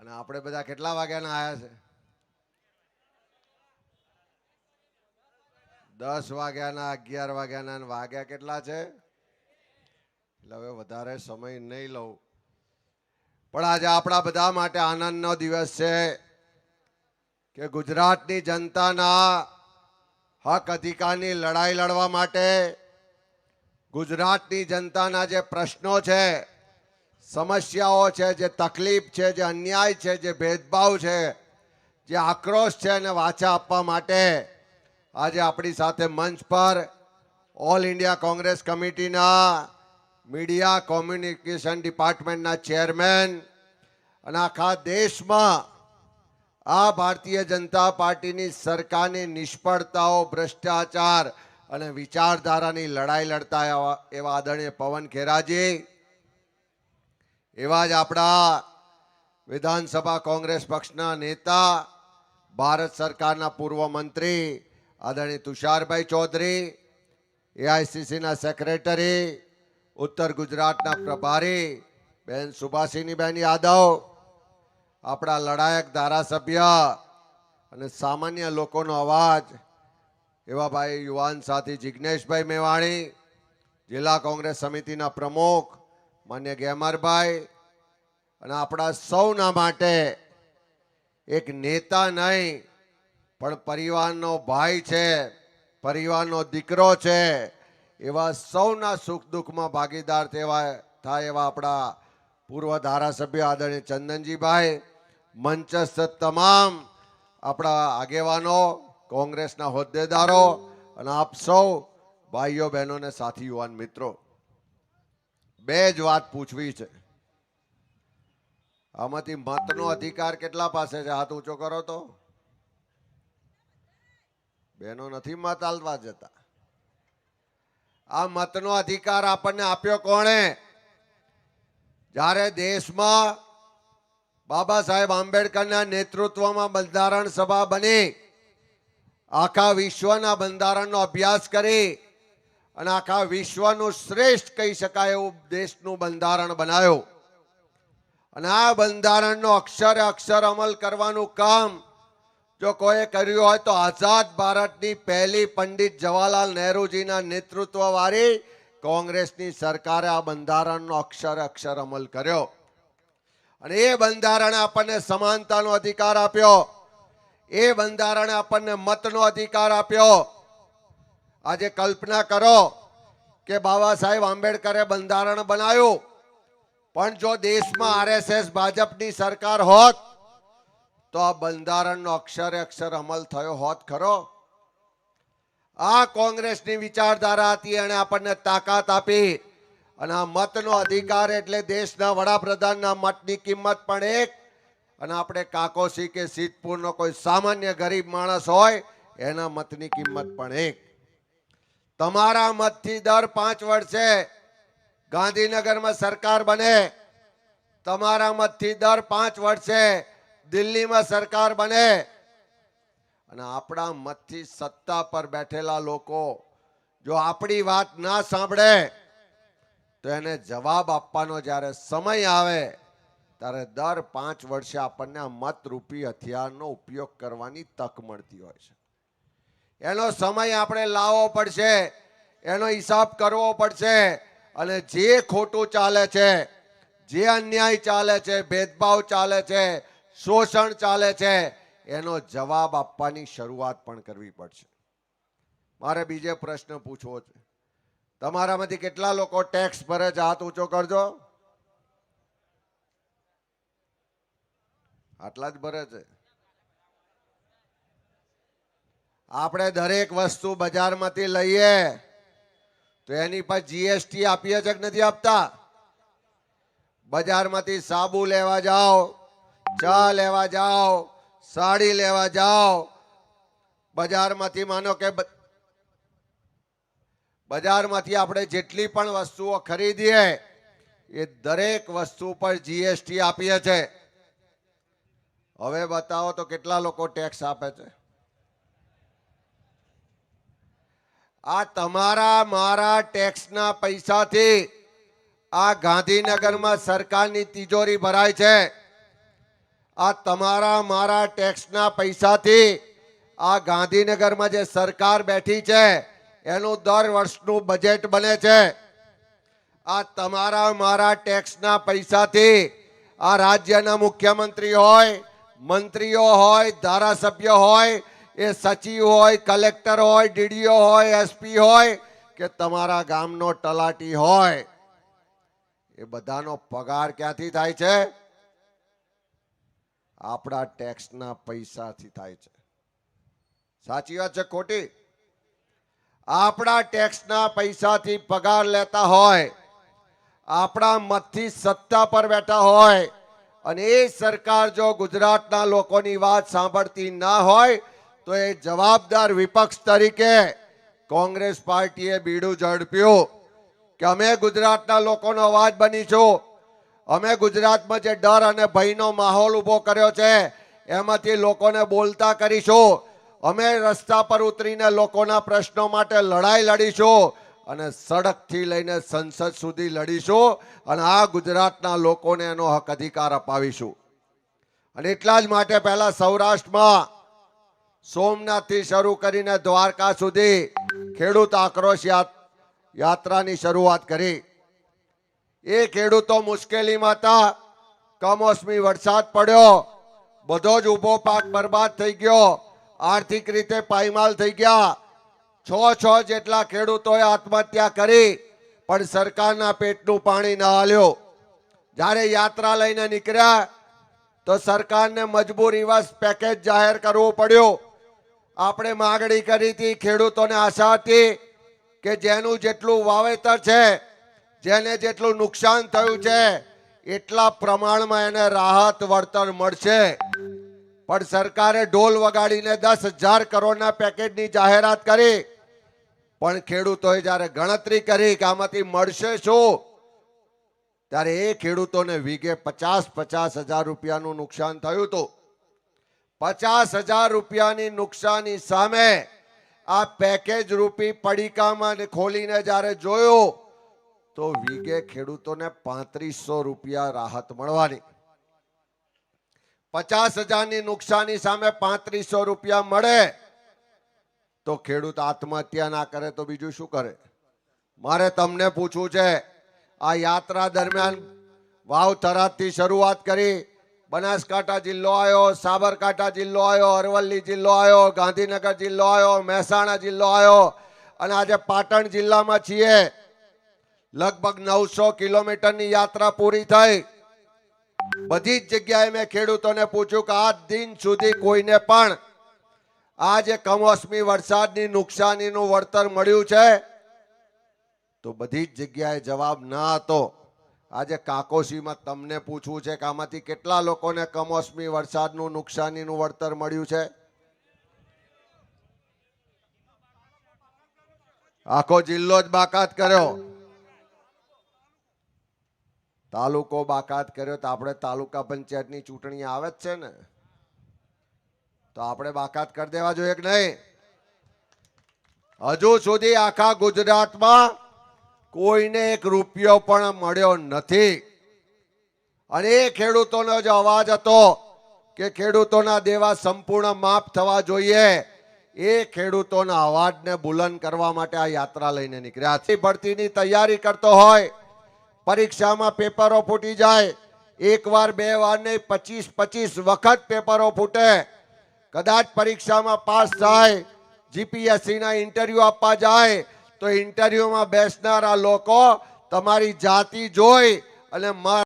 અને આપણે બધા કેટલા વાગ્યાના આવ્યા છે? દસ વાગ્યાના, અગિયાર વાગ્યાના વાગ્યા કેટલા છે? એટલે હવે વધારે સમય નહીં લઉં. પણ આજે આપણા બધા માટે આનંદનો દિવસ છે કે ગુજરાતની જનતાના હક અધિકારની લડાઈ લડવા માટે ગુજરાતની જનતાના જે પ્રશ્નો છે સમસ્યાઓ છે, જે તકલીફ છે, જે અન્યાય છે, જે ભેદભાવ છે, જે આક્રોશ છે એને વાચા આપવા માટે આજે આપણી સાથે મંચ પર ઓલ ઇન્ડિયા કોંગ્રેસ કમિટીના મીડિયા કોમ્યુનિકેશન ડિપાર્ટમેન્ટના ચેરમેન અને આખા દેશમાં આ ભારતીય જનતા પાર્ટીની સરકારની નિષ્ફળતાઓ, ભ્રષ્ટાચાર અને વિચારધારાની લડાઈ લડતા એવા- આદરણીય પવન ખેરાજી એવા જ આપણા વિધાનસભા કોંગ્રેસ પક્ષના નેતા, ભારત સરકારના પૂર્વ મંત્રી આદરણીય તુષારભાઈ ચૌધરી, એઆઈસીસીના સેક્રેટરી, ઉત્તર ગુજરાતના પ્રભારી બેન સુભાષિનીબેન યાદવ, આપણા લડાયક ધારાસભ્ય અને સામાન્ય લોકોનો અવાજ, એવા ભાઈ યુવાન સાથી જિજ્ઞેશભાઈ મેવાણી, જિલ્લા કોંગ્રેસ સમિતિના પ્રમુખ માન્ય ગેમરભાઈ અને આપણા સૌના માટે એક નેતા નહીં, પણ પરિવારનો ભાઈ છે, પરિવારનો દીકરો છે, એવા સૌના સુખ દુઃખમાં ભાગીદાર તેવા થાય એવા આપણા પૂર્વ ધારાસભ્ય આદરણીય ચંદનજીભાઈ મંચસ્થ તમામ આપણા આગેવાનો, કોંગ્રેસના હોદ્દેદારો અને આપ સૌ ભાઈઓ બહેનો અને સાથી યુવાન મિત્રો. બે જ વાત પૂછવી છે. આમાંથી મતનો અધિકાર કેટલા પાસે છે? હાથ ઊંચો કરો તો. બેનો નથી મત આલવા જતા. આ મતનો અધિકાર આપણને આપ્યો કોણે? જ્યારે દેશમાં બાબા સાહેબ આંબેડકરના નેતૃત્વમાં બંધારણ સભા બની, આખા વિશ્વના બંધારણનો અભ્યાસ કરી અને આખા વિશ્વનું શ્રેષ્ઠ કહી શકાય એવું દેશનું બંધારણ બનાવ્યું. અને આ બંધારણનો અક્ષરે અક્ષર અમલ કરવાનું કામ જો કોઈએ કર્યું હોય તો આઝાદ ભારતની પહેલી પંડિત જવાહરલાલ નહેરુજીના નેતૃત્વ વાળી કોંગ્રેસની સરકારે આ બંધારણનો અક્ષર અક્ષર અમલ કર્યો. અને એ બંધારણે આપણને સમાનતાનો અધિકાર આપ્યો. એ બંધારણે આપણને મતનો અધિકાર આપ્યો. આજે કલ્પના કરો કે બાબા સાહેબ આંબેડકરે બંધારણ બનાવ્યું. પણ જો દેશમાં આરએસએસ ભાજપની સરકાર હોત, તો આ બંધારણનો અક્ષરે અક્ષર અમલ થયો હોત ખરો. આ કોંગ્રેસની વિચારધારા હતી અને આપણને તાકાત આપી. અને આ મતનો અધિકાર એટલે દેશના વડાપ્રધાનના મતની કિંમત પણ એક. અને આપણે કાકોસી કે સિદ્ધપુરનો કોઈ સામાન્ય ગરીબ માણસ હોય, એના મતની કિંમત પણ એક. તમારા મતથી દર પાંચ વર્ષે ગાંધીનગરમાં સરકાર બને. તમારા મતથી દર પાંચ વર્ષે દિલ્હીમાં સરકાર બને. અને આપણા મતથી સત્તા પર બેઠેલા લોકો જો આપણી વાત ના સાંભળે, તો એને જવાબ આપવાનો જ્યારે સમય આવે, ત્યારે દર પાંચ વર્ષે આપણને આ મતરૂપી હથિયારનો ઉપયોગ કરવાની તક મળતી હોય છે. એનો સમય આપણે લાવવો પડશે, એનો હિસાબ કરવો પડશે અને જે ખોટું ચાલે છે, જે અન્યાય ચાલે છે, ભેદભાવ ચાલે છે, શોષણ ચાલે છે, એનો જવાબ આપવાની શરૂઆત પણ કરવી પડશે. મારે બીજે પ્રશ્ન પૂછવો છે. તમારામાંથી કેટલા લોકો ટેક્સ ભરે છે? હાથ ઊંચો કરજો. આટલા જ ભરે છે. આપણે દરેક વસ્તુ બજારમાંથી લઈએ. તો એની પર જીએસટી આપીએ છે કે નથી આપતા? બજારમાંથી સાબુ લેવા જાઓ, ચા લેવા જાઓ, સાડી લેવા જાઓ. બજારમાંથી માનો કે બજારમાંથી આપણે જેટલી પણ વસ્તુઓ ખરીદીએ, એ દરેક વસ્તુ પર જીએસટી આપીએ છે. હવે બતાવો તો કેટલા લોકો ટેક્સ આપે છે? આ તમારા, મારા ટેક્સના પૈસાથી આ ગાંધીનગરમાં સરકારની તિજોરી ભરાય છે. આ તમારા, મારા ટેક્સના પૈસાથી આ ગાંધીનગરમાં જે સરકાર બેઠી છે, એનું દર વર્ષનું બજેટ બને છે. આ તમારા, મારા ટેક્સના પૈસાથી આ રાજ્યના મુખ્યમંત્રી હોય, મંત્રીઓ હોય, ધારાસભ્ય હોય એ સચિવ હોય, કલેક્ટર હોય, ડીડીઓ હોય, એસપી હોય, કે તમારા ગામનો તલાટી હોય, એ બધાનો પગાર ક્યાંથી થાય છે? આપણા ટેક્સના પૈસાથી થાય છે. સાચી વાત છે ખોટી? આપણા ટેક્સના પૈસાથી પગાર લેતા હોય, આપણા મતથી સત્તા પર બેઠા હોય, અને એ સરકાર જો ગુજરાતના લોકોની વાત સાંભળતી ના હોય તો એ જવાબદાર વિપક્ષ તરીકે કોંગ્રેસ પાર્ટીએ બીડું ઝડપ્યું કે અમે ગુજરાતના લોકોનો અવાજ બનીશું. અમે ગુજરાતમાં જે ડર અને ભયનો માહોલ ઊભો કર્યો છે, એમાંથી લોકોને બોલતા કરીશું. અમે રસ્તા પર ઉતરીને લોકોના પ્રશ્નો માટે લડાઈ લડીશું અને સડકથી લઈને સંસદ સુધી લડીશું અને આ ગુજરાતના લોકોને એનો હક અધિકાર અપાવીશું. અને એટલા જ માટે પહેલા સૌરાષ્ટ્રમાં સોમનાથથી શરૂ કરીને દ્વારકા સુધી ખેડૂત આક્રોશ યાત- યાત્રાની શરૂઆત કરી. એ ખેડૂતો મુશ્કેલીમાં હતા. કમોસમી વરસાદ પડ્યો. બધો જ ઊભો પાક બરબાદ થઈ ગયો. આર્થિક રીતે પાયમાલ થઈ ગયા. છ છ જેટલા ખેડૂતોએ આત્મહત્યા કરી, પણ સરકારના પેટનું પાણી ન હાલ્યો. જ્યારે યાત્રા લઈને નીકળ્યા, તો સરકારને મજબૂરીવશ પેકેજ જાહેર કરવું પડ્યું. આપણે માગણી કરી હતી ખેડૂતોને આશા હતી કે જેનું જેટલું વાવેતર છે, જેને જેટલું નુકસાન થયું છે, એટલા પ્રમાણમાં એને રાહત વળતર મળશે. પણ સરકારે ઢોલ વગાડીને દસ હજાર કરોડના પેકેજની જાહેરાત કરી. પણ ખેડૂતોએ જ્યારે ગણતરી કરી કે આમાંથી મળશે શું, ત્યારે એ ખેડૂતોને વીઘે પચાસ પચાસ હજાર રૂપિયાનું નુકસાન થયું હતું. પચાસ હજાર રૂપિયાની નુકસાની સામે આ પેકેજ રૂપી પડીકામાં ખોલીને જ્યારે જોયું, તો વીઘે ખેડૂતોને પાંત્રીસો રૂપિયા રાહત મળવાની. પચાસ હજારની નુકસાની સામે પાંત્રીસો રૂપિયા મળે, તો ખેડૂત આત્મહત્યા ના કરે તો બીજું શું કરે? મારે તમને પૂછવું છે, આ યાત્રા દરમિયાન વાવ થરાદથી શરૂઆત કરી બનાસકાંઠા જિલ્લો આવ્યો, સાબરકાંઠા જિલ્લો આવ્યો, અરવલ્લી જિલ્લો આવ્યો, ગાંધીનગર જિલ્લો આવ્યો, મહેસાણા જિલ્લો આવ્યો. અને આજે પાટણ જિલ્લામાં છીએ. લગભગ નવસો કિલોમીટરની યાત્રા પૂરી થઈ. બધી જ જગ્યાએ મેં ખેડૂતોને પૂછ્યું કે આજ દિન સુધી કોઈને પણ આ જે કમોસમી વરસાદની નુકસાનીનું વળતર મળ્યું છે? તો બધી જ જગ્યાએ જવાબ ના હતો. આજે કાકોશીમાં તમને પૂછવું છે કે આમાંથી કેટલા લોકોને કમોસમી વરસાદનું નુકસાનીનું વળતર મળ્યું છે? આખો જિલ્લો જ બાકાત કર્યો. તાલુકો બાકાત કર્યો તો આપણે તાલુકા પંચાયતની ચૂંટણી આવે જ છે ને. તો આપણે બાકાત કરી દેવા જોઈએ કે નહીં? હજુ સુધી આખા ગુજરાતમાં કોઈને એક રૂપિયો પણ મળ્યો નથી. અને એ ખેડૂતોનો જ અવાજ હતો કે ખેડૂતોના દેવા સંપૂર્ણ માફ થવા જોઈએ. એ ખેડૂતોના અવાજને બુલંદ કરવા માટે આ યાત્રા લઈને નીકળ્યા. છે ભરતીની તૈયારી કરતો હોય, પરીક્ષામાં પેપરો ફૂટી જાય એક વાર બે વાર નહીં, પચીસ પચીસ વખત પેપરો ફૂટે. કદાચ પરીક્ષામાં પાસ થાય, જીપીએસસીના ઇન્ટરવ્યૂ ઇન્ટરવ્યુ આપવા જાય તો ઇન્ટરવ્યુમાં બેસનારા લોકો તમારી જાતિ જોઈ અને